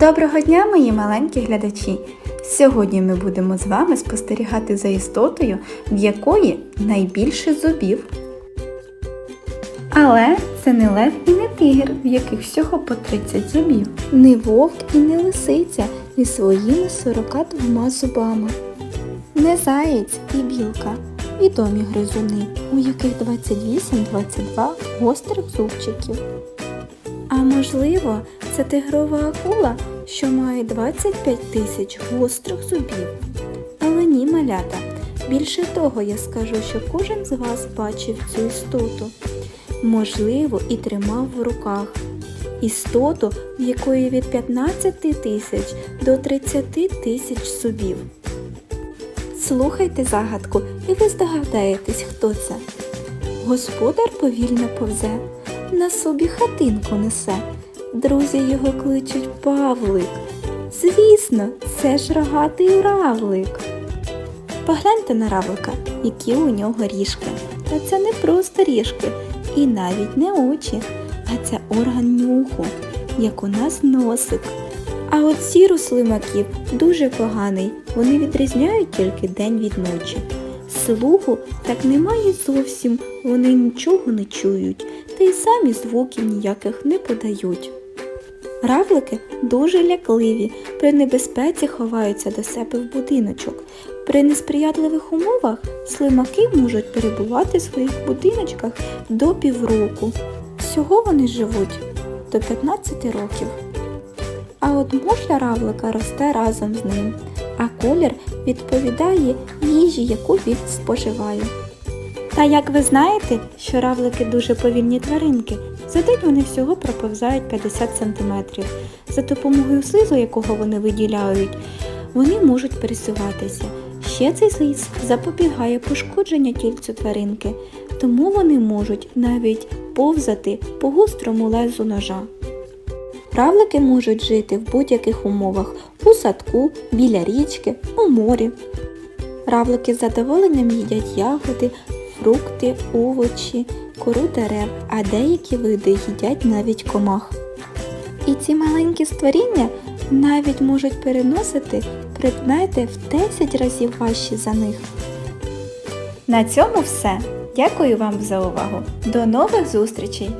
Доброго дня, мої маленькі глядачі! Сьогодні ми будемо з вами спостерігати за істотою, в якої найбільше зубів. Але це не лев і не тигр, в яких всього по 30 зубів. Не вовк і не лисиця зі своїми 42 зубами. Не заєць і білка, відомі гризуни, у яких 28-22 гострих зубчиків. А можливо, це тигрова акула, що має 25 тисяч гострих зубів. Але ні, малята. Більше того, я скажу, що кожен з вас бачив цю істоту. Можливо, і тримав в руках. Істоту, в якої від 15 тисяч до 30 тисяч зубів. Слухайте загадку, і ви здогадаєтесь, хто це. Господар повільно повзе, на собі хатинку несе. Друзі його кличуть Павлик. Звісно, це ж рогатий равлик. Погляньте на равлика, які у нього ріжки. Та це не просто ріжки і навіть не очі, а це орган нюху, як у нас носик. А от сір у слимаків дуже поганий, вони відрізняють тільки день від ночі. Слуху так немає зовсім, вони нічого не чують, та й самі звуків ніяких не подають. Равлики дуже лякливі, при небезпеці ховаються до себе в будиночок. При несприятливих умовах слимаки можуть перебувати в своїх будиночках до півроку. Всього вони живуть до 15 років. А от мушля равлика росте разом з ним, а колір відповідає їжі, яку він споживає. Та як ви знаєте, що равлики дуже повільні тваринки, за день вони всього проповзають 50 см. За допомогою слизу, якого вони виділяють, вони можуть пересуватися. Ще цей слиз запобігає пошкодження кільцю тваринки, тому вони можуть навіть повзати по гострому лезу ножа. Равлики можуть жити в будь-яких умовах у садку, біля річки, у морі. Равлики з задоволенням їдять ягоди, фрукти, овочі, кору дерев, а деякі види їдять навіть комах. І ці маленькі створіння навіть можуть переносити предмети в 10 разів важчі за них. На цьому все. Дякую вам за увагу. До нових зустрічей!